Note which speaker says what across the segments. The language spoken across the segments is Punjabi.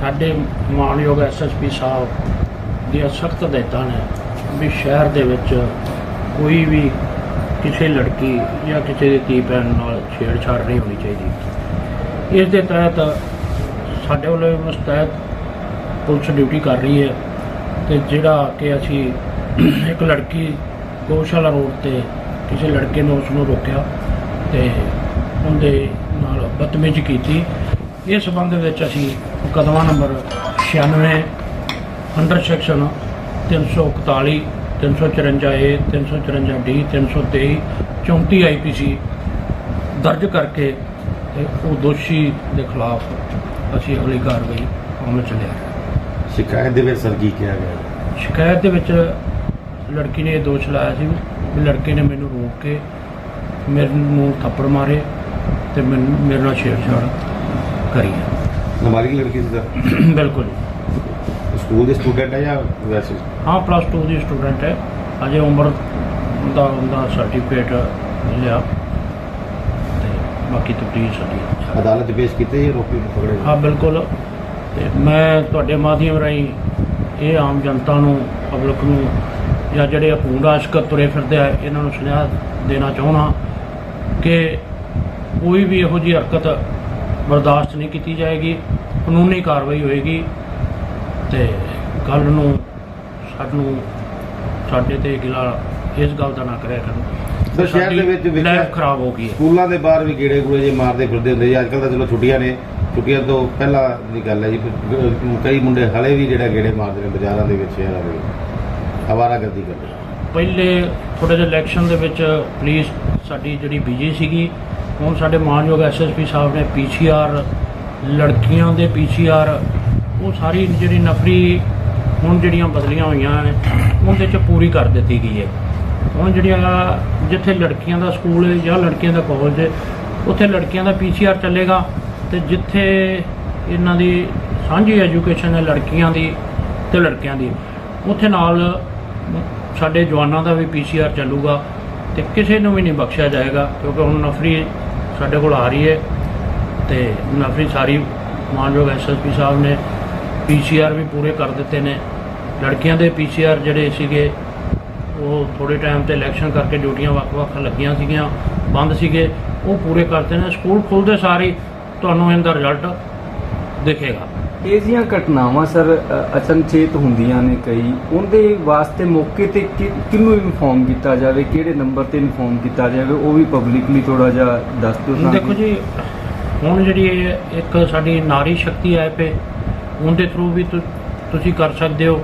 Speaker 1: ਸਾਡੇ ਮਾਨਯੋਗ ਐਸਐਸਪੀ ਸਾਹਿਬ ਦੀਆਂ ਸਖਤ ਹਦਾਇਤਾਂ ਨੇ ਵੀ ਸ਼ਹਿਰ ਦੇ ਵਿੱਚ ਕੋਈ ਵੀ ਕਿਸੇ ਲੜਕੀ ਜਾਂ ਕਿਸੇ ਦੀ ਧੀ ਭੈਣ ਨਾਲ ਛੇੜਛਾੜ ਨਹੀਂ ਹੋਣੀ ਚਾਹੀਦੀ। ਇਸ ਦੇ ਤਹਿਤ ਸਾਡੇ ਵੱਲੋਂ ਮੁਸਤੈਦ ਪੁਲਿਸ ਡਿਊਟੀ ਕਰ ਰਹੀ ਹੈ ਤੇ ਜਿਹੜਾ ਕਿ ਅਸੀਂ ਇੱਕ ਲੜਕੀ ਗੋਸ਼ਾਲਾ ਰੋਡ ਤੇ ਕਿਸੇ ਲੜਕੇ ਨੇ ਉਸ ਨੂੰ ਰੋਕਿਆ ਤੇ ਉਹਦੇ ਨਾਲ ਬਦਤਮੀਜ਼ੀ ਕੀਤੀ। ਇਸ ਸੰਬੰਧ ਵਿੱਚ ਅਸੀਂ ਮੁਕੱਦਮਾ number 96 under section 341 354 A 354 D 323 34 IPC ਦਰਜ ਕਰਕੇ ਤੇ ਉਹ ਦੋਸ਼ੀ ਦੇ ਖਿਲਾਫ ਅਸੀਂ ਅਗਲੀ ਕਾਰਵਾਈ ਅਮਲ ਚ ਲਿਆ
Speaker 2: ਸ਼ਿਕਾਇਤ ਦੇ ਵਿੱਚ ਸਰ ਕੀ ਕਿਹਾ ਗਿਆ
Speaker 1: ਸ਼ਿਕਾਇਤ ਦੇ ਵਿੱਚ ਲੜਕੀ ਨੇ ਇਹ ਦੋਸ਼ ਲਾਇਆ ਸੀ ਵੀ ਲੜਕੇ ਨੇ ਮੈਨੂੰ ਰੋਕ ਕੇ ਮੇਰੇ ਨੂੰ ਥੱਪੜ ਮਾਰੇ ਤੇ ਮੈਨੂੰ ਮੇਰੇ ਨਾਲ ਛੇੜਛਾੜ ਕਰੀ ਹੈ।
Speaker 2: ਨਾਬਾਲਿਗ ਲੜਕੀ ਸੀ ਸਰ
Speaker 1: ਬਿਲਕੁਲ।
Speaker 2: ਸਕੂਲ ਦੇ ਸਟੂਡੈਂਟ ਹੈ ਜਾਂ ਵੈਸੇ?
Speaker 1: ਹਾਂ ਪਲੱਸ 2 ਦੀ ਸਟੂਡੈਂਟ ਹੈ। ਅਜੇ ਉਮਰ ਦਾ ਉਹਦਾ ਸਰਟੀਫਿਕੇਟ ਲਿਆ ਤੇ ਬਾਕੀ ਤਫਤੀਸ਼ ਸਾਡੀ
Speaker 2: ਅਦਾਲਤ ਪੇਸ਼ ਕੀਤੇ ਜਾਂ ਰੋਪੀ ਨੂੰ ਪਕੜੇ?
Speaker 1: ਹਾਂ ਬਿਲਕੁਲ। ਤੇ ਮੈਂ ਤੁਹਾਡੇ ਮਾਧਿਅਮ ਰਾਹੀਂ ਇਹ ਆਮ ਜਨਤਾ ਨੂੰ ਪਬਲਿਕ ਨੂੰ ਜਾਂ ਜਿਹੜੇ ਅਪੂਰਨ ਆਸ਼ਕ ਤੁਰੇ ਫਿਰਦੇ ਆ ਇਹਨਾਂ ਨੂੰ ਸੁਨੇਹਾ ਦੇਣਾ ਚਾਹੁੰਦਾ ਕਿ ਕੋਈ ਵੀ ਇਹੋ ਜਿਹੀ ਹਰਕਤ ਬਰਦਾਸ਼ਤ ਨਹੀਂ ਕੀਤੀ ਜਾਏਗੀ ਕਾਨੂੰਨੀ ਕਾਰਵਾਈ ਹੋਏਗੀ ਤੇ ਕੱਲ ਨੂੰ ਸਾਨੂੰ ਸਾਡੇ ਤੇ ਗਿਲਾ ਇਸ ਗੱਲ ਦਾ ਨਾ ਕਰਿਆ ਕਰਨ।
Speaker 2: ਸਰ ਸ਼ਹਿਰ ਦੇ ਵਿੱਚ
Speaker 1: ਲਾਈਫ ਖਰਾਬ ਹੋ ਗਈ ਹੈ।
Speaker 2: ਸਕੂਲਾਂ ਦੇ ਬਾਹਰ ਵੀ ਗੇੜੇ ਗੂੜੇ ਜੇ ਮਾਰਦੇ ਫਿਰਦੇ ਹੁੰਦੇ ਜੀ ਅੱਜ ਕੱਲ ਤਾਂ ਚਲੋ ਛੁੱਟੀਆਂ ਨੇ ਛੁੱਟੀਆਂ ਤੋਂ ਪਹਿਲਾਂ ਦੀ ਗੱਲ ਹੈ ਜੀ ਕਈ ਮੁੰਡੇ ਹਲੇ ਵੀ ਜਿਹੜਾ ਗੇੜੇ ਮਾਰਦੇ ਨੇ ਬਾਜ਼ਾਰਾਂ ਦੇ ਵਿੱਚ ਸ਼ਹਿਰਾਂ ਦੇ ਵਿੱਚ ਆਵਾਰਾਗਰਦੀ ਕਰਦੇ
Speaker 1: ਪਹਿਲੇ ਥੋੜੇ ਜਿਹੇ ਇਲੈਕਸ਼ਨ ਦੇ ਵਿੱਚ ਪੁਲਿਸ ਸਾਡੀ ਜਿਹੜੀ ਬਿਜ਼ੀ ਸੀਗੀ ਹੁਣ ਸਾਡੇ ਮਾਨਯੋਗ ਐਸਐਸਪੀ ਸਾਹਿਬ ਨੇ ਪੀਸੀਆਰ ਲੜਕੀਆਂ ਦੇ ਪੀਸੀਆਰ ਉਹ ਸਾਰੀ ਜਿਹੜੀ ਨਫਰੀ ਹੁਣ ਜਿਹੜੀਆਂ ਬਦਲੀਆਂ ਹੋਈਆਂ ਨੇ, ਉਹਦੇ ਚ ਪੂਰੀ ਕਰ ਦਿੱਤੀ ਗਈ ਹੈ। ਹੁਣ ਜਿਹੜੀਆਂ ਜਿੱਥੇ ਲੜਕੀਆਂ ਦਾ ਸਕੂਲ ਹੈ ਜਾਂ ਲੜਕੀਆਂ ਦਾ ਕਾਲਜ ਹੈ, ਉੱਥੇ ਲੜਕੀਆਂ ਦਾ ਪੀਸੀਆਰ ਚੱਲੇਗਾ ਤੇ ਜਿੱਥੇ ਇਹਨਾਂ ਦੀ ਸਾਂਝੀ ਐਜੂਕੇਸ਼ਨ ਹੈ ਲੜਕੀਆਂ ਦੀ ਤੇ ਲੜਕਿਆਂ ਦੀ, ਉੱਥੇ ਨਾਲ ਸਾਡੇ ਜਵਾਨਾਂ ਦਾ ਵੀ ਪੀਸੀਆਰ ਚੱਲੂਗਾ ਤੇ ਕਿਸੇ ਨੂੰ ਵੀ ਨਹੀਂ ਬਖਸ਼ਿਆ ਜਾਏਗਾ ਕਿਉਂਕਿ ਹੁਣ ਨਫਰੀ ਸਾਡੇ ਕੋਲ ਆ ਰਹੀ ਹੈ ਤੇ ਨਫਰੀ ਸਾਰੀ ਮਾਨਯੋਗ ਐਸਐਸਪੀ ਸਾਹਿਬ ਨੇ ਪੀਸੀਆਰ ਵੀ ਪੂਰੇ ਕਰ ਦਿੱਤੇ ਨੇ। ਲੜਕੀਆਂ ਦੇ ਪੀਸੀਆਰ ਜਿਹੜੇ ਸੀਗੇ, ਉਹ ਥੋੜੇ ਟਾਈਮ ਤੇ ਇਲੈਕਸ਼ਨ ਕਰਕੇ ਡਿਊਟੀਆਂ ਵੱਖ-ਵੱਖ ਲੱਗੀਆਂ ਸੀਗੀਆਂ, ਬੰਦ ਸੀਗੇ, ਉਹ ਪੂਰੇ ਕਰਤੇ ਨੇ। ਸਕੂਲ ਖੁੱਲਦੇ ਸਾਰੀ ਤੁਹਾਨੂੰ ਇਹਦਾ ਰਿਜ਼ਲਟ ਦਿਖੇਗਾ।
Speaker 3: ਇਹ ਜਿਹੀਆਂ ਘਟਨਾਵਾਂ ਸਰ ਅਚਨਚੇਤ ਹੁੰਦੀਆਂ ਨੇ ਕਈ ਉਹਦੇ ਵਾਸਤੇ ਮੌਕੇ ਤੇ ਕਿ- ਕਿਹਨੂੰ ਇਨਫੋਰਮ ਕੀਤਾ ਜਾਵੇ ਕਿਹੜੇ ਨੰਬਰ ਤੇ ਇਨਫੋਰਮ ਕੀਤਾ ਜਾਵੇ ਉਹ ਵੀ ਪਬਲਿਕਲੀ ਥੋੜਾ ਜਿਹਾ ਦੱਸ ਦਿਓ ਸਾਨੂੰ।
Speaker 1: ਦੇਖੋ ਜੀ ਹੁਣ ਜਿਹੜੀ ਇਹ ਇੱਕ ਸਾਡੀ ਨਾਰੀ ਸ਼ਕਤੀ ਐਪ ਹੈ ਉਹਦੇ ਥਰੂ ਵੀ ਤੁਸੀਂ ਕਰ ਸਕਦੇ ਹੋ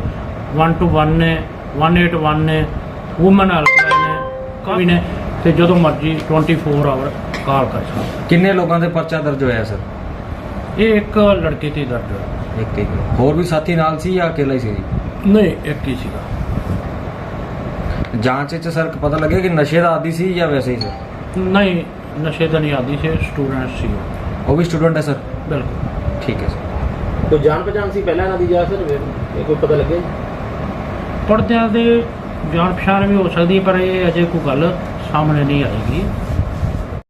Speaker 1: 1 ਟੂ 1 ਨੇ 181 ਨੇ ਔਮਨ ਹੈਲਪਲਾਈਨ ਨੇ ਕਾਫੀ ਨੇ ਤੇ ਜਦੋਂ ਮਰਜ਼ੀ 24 ਆਵਰ ਕਾਲ ਕਰ ਸਕਦੇ
Speaker 4: ਕਿੰਨੇ ਲੋਕਾਂ ਦੇ ਪਰਚਾ ਦਰਜ ਹੋਇਆ ਸਰ।
Speaker 1: ਇਹ ਇੱਕ ਲੜਕੇ ਤੇ ਦਰਜ ਹੋਇਆ।
Speaker 4: ਇੱਕ ਇੱਕ ਹੋਰ ਵੀ ਸਾਥੀ ਨਾਲ ਸੀ ਜਾਂ ਅਕੇਲਾ ਹੀ ਸੀ? ਜੀ
Speaker 1: ਨਹੀਂ ਇੱਕ ਹੀ ਸੀਗਾ।
Speaker 4: ਜਾਂਚ ਵਿੱਚ ਸਰ ਪਤਾ ਲੱਗਿਆ ਕਿ ਨਸ਼ੇ ਦਾ ਆਦੀ ਸੀ ਜਾਂ ਵੈਸੇ ਹੀ ਸਰ
Speaker 1: ਨਹੀਂ ਨਸ਼ੇ ਦਾ ਨਹੀਂ ਆਦੀ ਸੀ ਸਟੂਡੈਂਟ ਸੀ ਉਹ।
Speaker 4: ਉਹ ਵੀ ਸਟੂਡੈਂਟ ਹੈ ਸਰ?
Speaker 1: ਬਿਲਕੁਲ।
Speaker 4: ਠੀਕ ਹੈ ਸਰ।
Speaker 5: ਕੋਈ ਜਾਣ ਪਛਾਣ ਸੀ ਪਹਿਲਾਂ ਇਹਨਾਂ ਦੀ ਜਾਂ ਸਰ ਇਹ ਕੋਈ ਪਤਾ ਲੱਗਿਆ? ਜੀ?
Speaker 1: ਪੜਦਿਆਂ ਦੇ ਜਾਣ ਪਛਾਣ ਵੀ ਹੋ ਸਕਦੀ ਹੈ, ਪਰ ਇਹ ਅਜੇ ਕੋਈ ਗੱਲ ਸਾਹਮਣੇ ਨਹੀਂ ਆਏਗੀ।